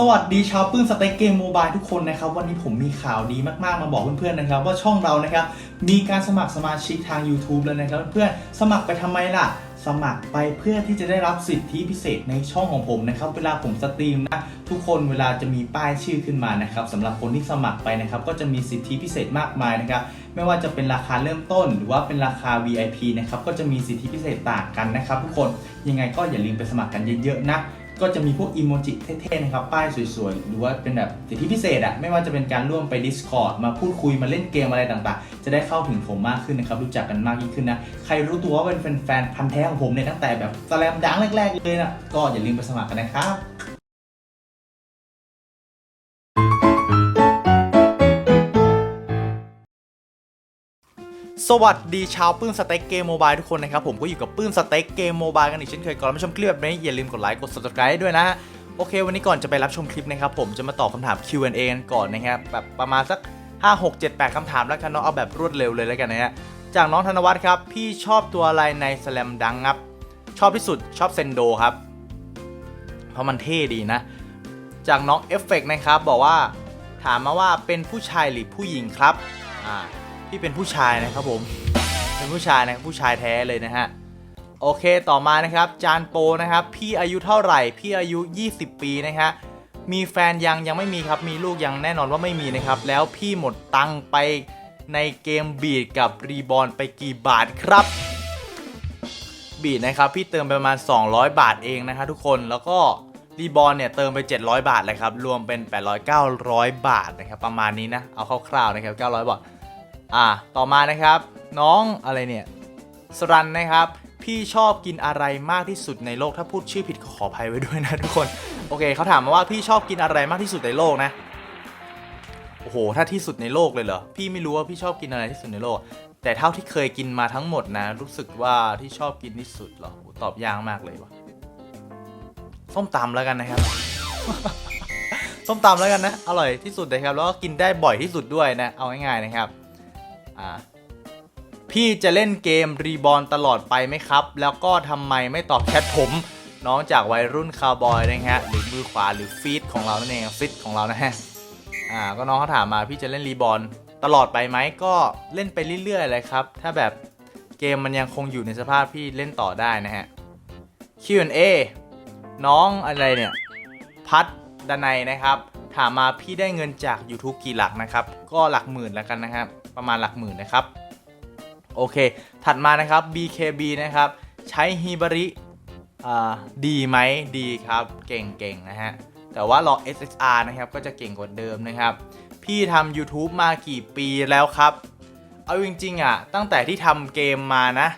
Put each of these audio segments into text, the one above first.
สวัสดีชาวปื้นสเต็กเกมโมบายทุกคนนะครับวันนี้ผมมีข่าวดีมากๆ มาบอกเพื่อนๆนะครับว่าช่องเรานะครับมีการสมัครสมาชิกทาง YouTube แล้วนะครับเพื่อนๆสมัครไปทำไมล่ะ สมัครไปเพื่อที่จะได้รับสิทธิพิเศษในช่องของผมนะครับเวลาผมสตรีมนะทุกคนเวลาจะมีป้ายชื่อขึ้นมานะครับสำหรับคนที่สมัครไปนะครับก็จะมีสิทธิพิเศษมากมายนะครับไม่ว่าจะเป็นราคาเริ่มต้น หรือว่าเป็นราคา VIP นะครับก็จะมีสิทธิพิเศษต่างกันนะครับทุกคนยังไงก็อย่าลืมไปสมัครกันเยอะๆนะ ก็จะมีพวกอีโมจิเท่ๆนะครับ ป้ายสวยๆ หรือว่าเป็นแบบสิทธิพิเศษอะไม่ว่าจะเป็นการร่วมไป Discord มาพูดคุยมาเล่นเกมอะไรต่างๆ จะได้เข้าถึงผมมากขึ้นนะครับ รู้จักกันมากยิ่งขึ้นนะ ใครรู้ตัวว่าเป็นแฟนๆพันธุ์แท้ของผมเนี่ยตั้งแต่แบบสแลมดังแรกๆเลยนะก็อย่าลืมไปสมัครกันนะครับ สวัสดีชาวปื้มสเต็กเกมโมบายทุกคนนะครับ ผมก็อยู่กับปื้มสเต็กเกมโมบายกันอีกเช่นเคยก่อนรับชมคลิปแบบนี้อย่าลืมกดไลค์กด subscribe ด้วยนะ โอเค วันนี้ก่อนจะไปรับชมคลิปนะครับ ผมจะมาตอบคำถาม Q&A กันก่อนนะครับแบบประมาณสัก 5 6 7 8คำถามแล้วกันเนาะเอาแบบรวดเร็วเลยแล้วกันนะฮะจากน้องธนวัฒน์ครับ พี่ชอบตัวอะไรในสแลมดังครับ ชอบที่สุดชอบเซนโดครับ เพราะมันเท่ดีนะ จากน้องเอฟเฟกนะครับบอกว่าถามมาว่าเป็นผู้ชายหรือผู้หญิงครับอ่า พี่เป็นผู้ชายนะครับผม เป็นผู้ชายนะผู้ชายแท้เลยนะฮะ โอเคต่อมานะครับ จานโปนะครับ พี่อายุเท่าไหร่ พี่อายุ 20 ปีนะฮะ มีแฟนยังยังไม่มีครับ มีลูกยังแน่นอนว่าไม่มีนะครับ แล้วพี่หมดตังไปในเกมบีดกับรีบอลไปกี่บาทครับ บีดนะครับ พี่เติมไปประมาณ 200 บาทเองนะครับทุกคนแล้วก็รีบอลเนี่ยเติมไป 700 บาทเลยครับ รวมเป็น 800 900 บาทนะครับ ประมาณนี้นะ เอาคร่าวๆนะครับ 900 บาท อ่าต่อมานะครับ น้องอะไรเนี่ยสรันนะครับ พี่ชอบกินอะไรมากที่สุดในโลกถ้าพูดชื่อผิดขออภัยไว้ด้วยนะทุกคน โอเคเขาถามมาว่าพี่ชอบกินอะไรมากที่สุดในโลกนะโอ้โหถ้าที่สุดในโลกเลยเหรอพี่ไม่รู้ว่าพี่ชอบกินอะไรที่สุดในโลก แต่เท่าที่เคยกินมาทั้งหมดนะ รู้สึกว่าที่ชอบกินที่สุดเหรอตอบยากมากเลยวะส้มตำแล้วกันนะครับส้มตำแล้วกันนะ อร่อยที่สุดเลยครับ แล้วก็กินได้บ่อยที่สุดด้วยนะ เอาง่ายๆนะครับ อ่าพี่จะเล่นเกมรีบอลตลอดไปไหมครับ แล้วก็ทำไมไม่ตอบแชทผมน้องจากวัยรุ่นคาวบอยนะฮะหรือมือขวาหรือฟีดของเรานั่นเองฟิตของเรานะฮะอ่าก็น้องเขาถามมาพี่จะเล่นรีบอลตลอดไปไหมก็เล่นไปเรื่อยๆเลยครับ ถ้าแบบเกมมันยังคงอยู่ในสภาพพี่เล่นต่อได้นะฮะ Q&A น้องอะไรเนี่ย พัดดนัยนะครับ ถามมาพี่ได้เงินจาก YouTube กี่หลักนะครับ ก็หลักหมื่นแล้วกันนะครับ ประมาณหลักหมื่นนะครับ โอเค ถัดมานะครับ BKB นะครับ ใช้ฮิบาริดีไหมดีครับ เก่งๆ นะฮะ แต่ว่ารอ SSR นะครับ ก็จะเก่งกว่าเดิมนะครับ พี่ทำ YouTube มากี่ปีแล้วครับ เอาจริงๆ อะ ตั้งแต่ที่ทำเกมมานะ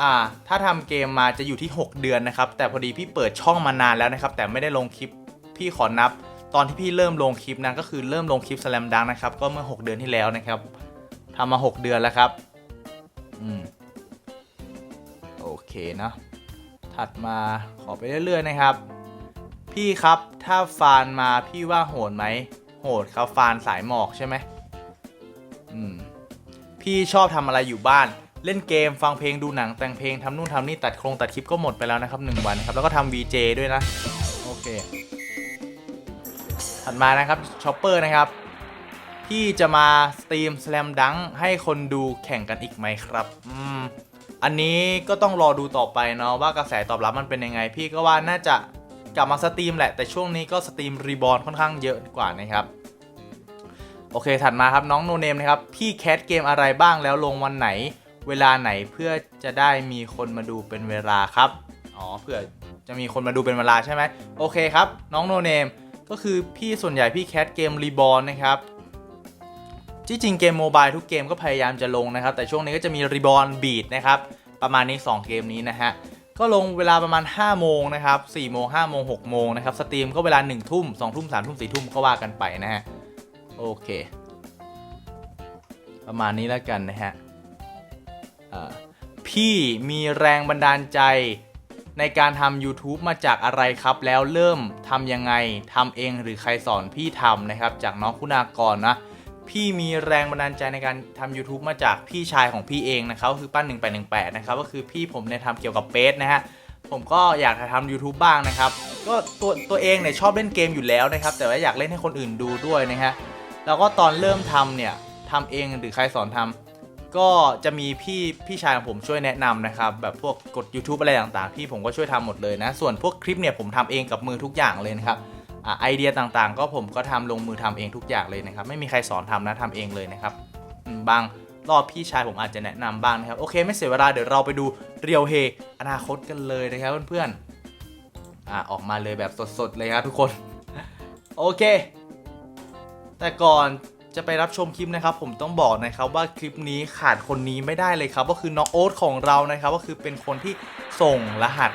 อ่าถ้าทำเกมมาจะอยู่ที่ 6 เดือนนะครับ แต่พอดีพี่เปิดช่องมานานแล้วนะครับ แต่ไม่ได้ลงคลิปพี่ขอนับ ตอนที่พี่เริ่มลงคลิปนะก็คือเริ่มลงคลิปสแลมดังนะครับ ก็เมื่อ 6 เดือนที่แล้วนะครับ ทำมา 6 เดือนแล้วครับ อืม โอเคเนอะถัดมาขอไปเรื่อยๆนะครับ พี่ครับถ้าฟานมาพี่ว่าโหดไหม โหดครับฟานสายหมอกใช่ไหม อืม พี่ชอบทำอะไรอยู่บ้าน เล่นเกมฟังเพลงดูหนังแต่งเพลงทำนู่นทำนี่ตัดโครงตัดคลิปก็หมดไปแล้วนะครับ 1 วันครับ แล้วก็ทำ VJ ด้วยนะ โอเค ถัดมานะครับชอปเปอร์นะครับ พี่จะมาสตรีม Slam Dunk ให้คนดูแข่งกันอีกไหมครับ อืม อันนี้ก็ต้องรอดูต่อไปเนาะว่ากระแสตอบรับมันเป็นยังไง พี่ก็ว่าน่าจะกลับมาสตรีมแหละ แต่ช่วงนี้ก็สตรีมรีบอลค่อนข้างเยอะกว่านะครับ โอเค ถัดมาครับน้องโนเนมนะครับ พี่แคสเกมอะไรบ้างแล้วลงวันไหน เวลาไหนเพื่อจะได้มีคนมาดูเป็นเวลาครับ อ๋อ เพื่อจะมีคนมาดูเป็นเวลาใช่ไหมโอเคครับ น้องโนเนมก็คือพี่ส่วนใหญ่พี่แคสเกมรีบอลนะครับ ที่จริงเกมโมบายทุกเกมก็พยายามจะลงนะครับ แต่ช่วงนี้ก็จะมีรีบอลบีดนะครับ ประมาณนี้ 2 เกมนี้นะฮะ ก็ลงเวลาประมาณ 5 โมงนะครับ4โมง5โมง6โมงนะครับ สตรีมก็เวลา 1 ทุ่ม 2 ทุ่ม 3 ทุ่ม 4 ทุ่มก็ว่ากันไปนะฮะ โอเค ประมาณนี้แล้วกันนะฮะพี่มีแรงบันดาลใจในการทำ YouTube มาจากอะไรครับ แล้วเริ่มทำยังไงทำเองหรือใครสอนพี่ทำนะครับ จากน้องคุณากรนะ พี่มีแรงบันดาลใจในการทำ YouTube มาจากพี่ชายของพี่เองนะครับก็คือปั้น1 8 1 8นะครับก็คือพี่ผมเนี่ยทำเกี่ยวกับเปสนะฮะผมก็อยากจะทำ YouTube บ้างนะครับ ก็ตัวตัวเองเนี่ยชอบเล่นเกมอยู่แล้วนะครับ แต่ว่าอยากเล่นให้คนอื่นดูด้วยนะฮะแล้วก็ตอนเริ่มทำเนี่ยทำเองหรือใครสอนทำก็จะมีพี่พี่ชายของผมช่วยแนะนำนะครับ แบบพวกกด YouTube อะไรต่างๆ พี่ผมก็ช่วยทำหมดเลยนะ ส่วนพวกคลิปเนี่ยผมทำเองกับมือทุกอย่างเลยนะครับ ไอเดียต่างๆ ก็ผมก็ทำลงมือทำเองทุกอย่างเลยนะครับ ไม่มีใครสอนทำนะทำเองเลยนะครับบางรอบพี่ชายผมอาจจะแนะนำบ้างนะครับ โอเคไม่เสียเวลาเดี๋ยวเราไปดูเรียวเฮอนาคตกันเลยนะครับเพื่อนๆอ่าออกมาเลยแบบสดๆเลยครับทุกคน โอเค แต่ก่อนจะไปรับชมคลิปนะครับ ผมต้องบอกนะครับว่าคลิปนี้ขาดคนนี้ไม่ได้เลยครับ ก็คือน้องโอ๊ตของเรานะครับ ก็คือเป็นคนที่ส่งรหัส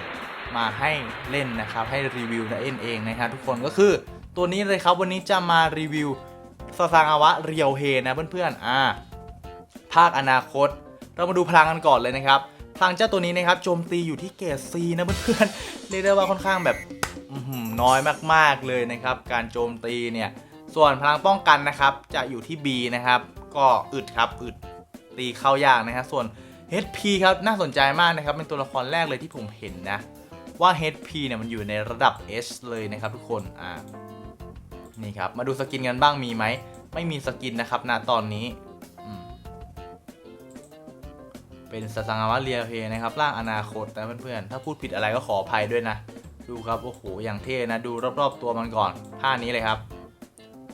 มาให้เล่นนะครับ ให้รีวิวนะเองเองนะครับทุกคนก็คือตัวนี้เลยครับวันนี้จะมารีวิวสซางอาวะเรียวเฮนะเพื่อนๆอ่าภาคอนาคต เรามาดูพลังกันก่อนเลยนะครับพลังเจ้าตัวนี้นะครับโจมตีอยู่ที่เกรด C นะเพื่อนๆเรียกได้ว่าค่อนข้างแบบน้อยมากๆเลยนะครับ การโจมตีเนี่ย ส่วนพลังป้องกันนะครับ จะอยู่ที่ B นะครับ ก็อึดครับอึดตีเข้ายากนะครับ ส่วน HP ครับน่าสนใจมากนะครับ เป็นตัวละครแรกเลยที่ผมเห็นนะ ว่า HP เนี่ยมันอยู่ในระดับ S เลยนะครับทุกคนอ่านี่ครับ มาดูสกินกันบ้างมีไหม ไม่มีสกินนะครับณตอนนี้ เป็นสสังาวะเรียเพนะครับร่างอนาคตนะเพื่อนๆ ถ้าพูดผิดอะไรก็ขออภัยด้วยนะ ดูครับ โอ้โห อย่างเท่นะ ดูรอบๆตัวมันก่อนท่านี้เลยครับ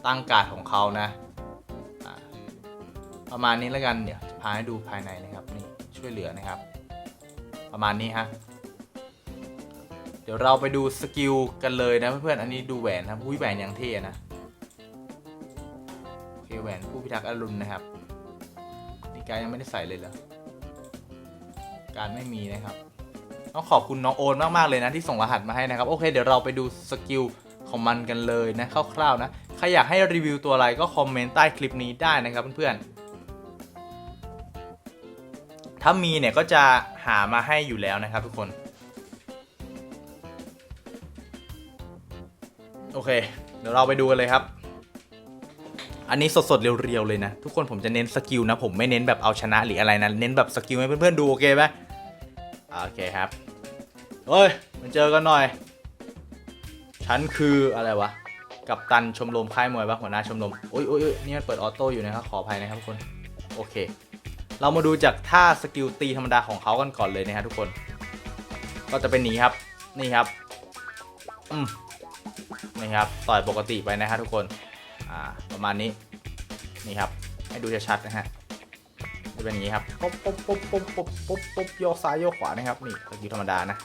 ตั้งการ์ดของเขานะอ่าประมาณนี้แล้วกัน เดี๋ยวจะพาให้ดูภายในนะครับ นี่ช่วยเหลือนะครับ ประมาณนี้ฮะ เดี๋ยวเราไปดูสกิลกันเลยนะเพื่อนๆ อันนี้ดูแหวนครับผู้แหวนอย่างเท่นะ โอเคแหวนผู้พิทักษ์อรุณนะครับ นี่การยังไม่ได้ใส่เลยเหรอ การไม่มีนะครับ ต้องขอบคุณน้องโอนมากๆเลยนะที่ส่งรหัสมาให้นะครับ โอเค เดี๋ยวเราไปดูสกิลของมันกันเลยนะคร่าวๆนะ ใครอยากให้รีวิวตัวอะไรก็คอมเมนต์ใต้คลิปนี้ได้นะครับเพื่อนๆ ถ้ามีเนี่ยก็จะหามาให้อยู่แล้วนะครับทุกคน โอเค เดี๋ยวเราไปดูกันเลยครับ อันนี้สดๆ เรียวๆ เลยนะ ทุกคนผมจะเน้นสกิลนะ ผมไม่เน้นแบบเอาชนะหรืออะไรนะ เน้นแบบสกิลให้เพื่อนๆ ดูโอเคไหมโอเคครับเฮ้ยมาเจอกันหน่อย ฉันคืออะไรวะ กับตันชมรมค่ายมวยปะหัวหน้าชมรมโอ้ยโอ้ยนี่มันเปิดออโต้อยู่นะครับขออภัยนะครับทุกคน โอเค เรามาดูจากท่าสกิลตีธรรมดาของเขากันก่อนเลยนะครับทุกคน ก็จะเป็นหนีครับ นี่ครับ อืม นี่ครับต่อยปกติไปนะครับทุกคนอ่าประมาณนี้นี่ครับให้ดูชัดๆนะฮะจะเป็นอย่างนี้ครับปุ๊บปุ๊บปุ๊บปุ๊บปุ๊บปุ๊บปุ๊บโยกซ้ายโยกขวานะครับนี่สกิลธรรมดานะ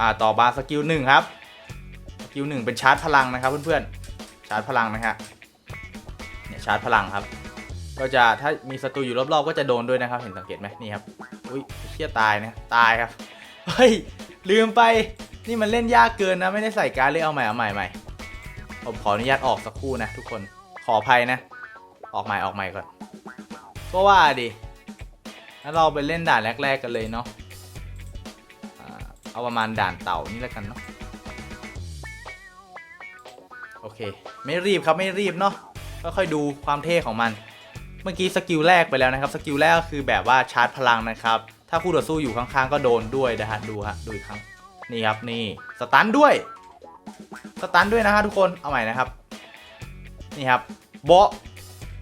อ่าต่อมาสกิลหนึ่งครับสกิลหนึ่งเป็นชาร์จพลังนะครับเพื่อนๆชาร์จพลังนะฮะเนี่ยชาร์จพลังครับ ก็จะถ้ามีศัตรูอยู่รอบๆก็จะโดนด้วยนะครับ เห็นสังเกตไหมนี่ครับอุ้ยเชี่ยตายนะตายครับเฮ้ยลืมไป นี่มันเล่นยากเกินนะไม่ได้ใส่การดเลยเอาใหม่เอาใหม่ใหม่ผมขออนุญาตออกสักครู่นะทุกคนขออภัยนะ ออกใหม่ออกใหม่ก่อนก็ว่าดิแล้วเราไปเล่นด่านแรก ๆ กันเลยเนาะเอาประมาณด่านเต่านี่แล้วกันเนาะโอเค ไม่รีบครับไม่รีบเนาะค่อยๆดูความเท่ของมัน เมื่อกี้สกิลแรกไปแล้วนะครับสกิลแรกก็คือแบบว่าชาร์จพลังนะครับ ถ้าคู่ต่อสู้อยู่ข้างๆก็โดนด้วยนะฮะดูฮะดูอีกครั้ง นี่ครับนี่สตันด้วยสตันด้วยนะฮะทุกคนเอาใหม่นะครับ นี่ครับโบ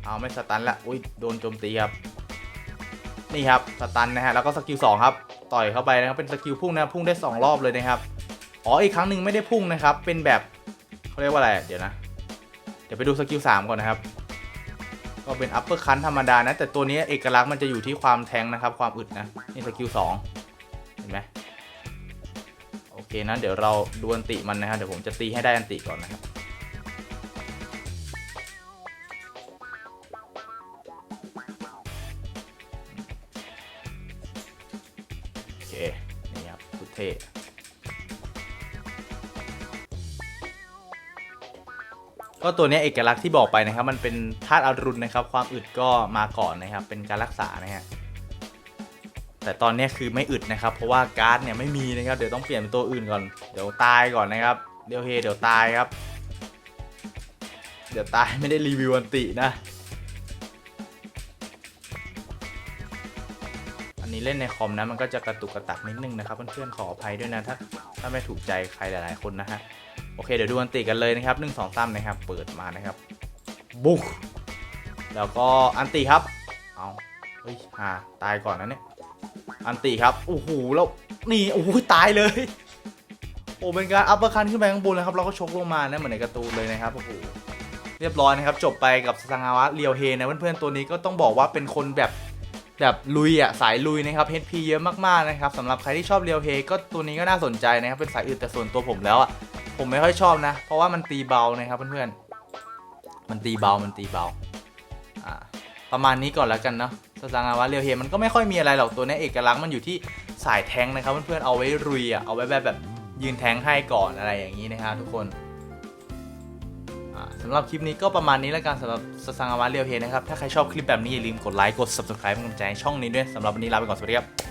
เอาไม่สตันละอุ้ยโดนโจมตีครับนี่ครับสตันนะฮะแล้วก็สกิลสองครับต่อยเข้าไปนะครับเป็นสกิลพุ่งนะพุ่งได้สองรอบเลยนะครับอ๋ออีกครั้งหนึ่งไม่ได้พุ่งนะครับ เป็นแบบเขาเรียกว่าอะไรเดี๋ยวนะ เดี๋ยวไปดูสกิลสามก่อนนะครับ ก็เป็นอัปเปอร์คันธรรมดานะแต่ตัวนี้เอกลักษณ์มันจะอยู่ที่ความแทงนะครับ ความอึดนะนี่สกิลสอง โอเคนะเดี๋ยวเราดูอันติมันนะครับเดี๋ยวผมจะตีให้ได้อันติก่อนนะครับโอเคนี่ครับสุดเท่ก็ตัวนี้เอกลักษณ์ที่บอกไปนะครับ มันเป็นธาตุอรุณนะครับ ความอึดก็มาก่อนนะครับ เป็นการรักษานะฮะ แต่ตอนนี้คือไม่อึดนะครับ เพราะว่าการ์ดเนี่ยไม่มีนะครับ เดี๋ยวต้องเปลี่ยนเป็นตัวอื่นก่อน เดี๋ยวตายก่อนนะครับ เดี๋ยวเฮเดี๋ยวตายครับ เดี๋ยวตายไม่ได้รีวิวอันตินะ อันนี้เล่นในคอมนะ มันก็จะกระตุกกระตักนิดนึงนะครับเพื่อนๆขออภัยด้วยนะถ้าถ้าไม่ถูกใจใครหลายๆคนนะฮะ โอเคเดี๋ยวดูอันติกันเลยนะครับหนึ่งสองสามนะครับ เปิดมานะครับ บุกแล้วก็อันติครับ เอาเฮ้ยหาตายก่อนนะเนี่ย อันติครับโอ้โหแล้วนี่โอ้โหตายเลยโอ้เป็นการอัปเปอร์คันขึ้นไปข้างบนนะครับเราก็ชกลงมานะเหมือนในการ์ตูนเลยนะครับโอ้โหเรียบร้อยนะครับจบไปกับสังาวะเรียวเฮนะเพื่อนๆตัวนี้ก็ต้องบอกว่าเป็นคนแบบแบบลุยอะสายลุยนะครับ HP เยอะมากๆนะครับสำหรับใครที่ชอบเรียวเฮก็ตัวนี้ก็น่าสนใจนะครับเป็นสายอื่นแต่ส่วนตัวผมแล้วอะผมไม่ค่อยชอบนะ เพราะว่ามันตีเบานะครับเพื่อนๆมันตีเบามันตีเบาอ่าประมาณนี้ก่อนแล้วกันเนาะ สังาวะเรียวเฮมันก็ไม่ค่อยมีอะไรหรอกตัวนี้เอกลักษณ์มันอยู่ที่สายแทงนะครับเพื่อนๆเอาไว้รุยอะเอาไว้แบบแบบยืนแทงให้ก่อนอะไรอย่างนี้นะครับทุกคนสำหรับคลิปนี้ก็ประมาณนี้แล้วกันสำหรับสซังอาวะเรียวเฮนะครับถ้าใครชอบคลิปแบบนี้อย่าลืมกดไลค์กด subscribe เป็นกำลังใจให้ช่องนี้ด้วยสำหรับวันนี้ลาไปก่อนสวัสดีครับ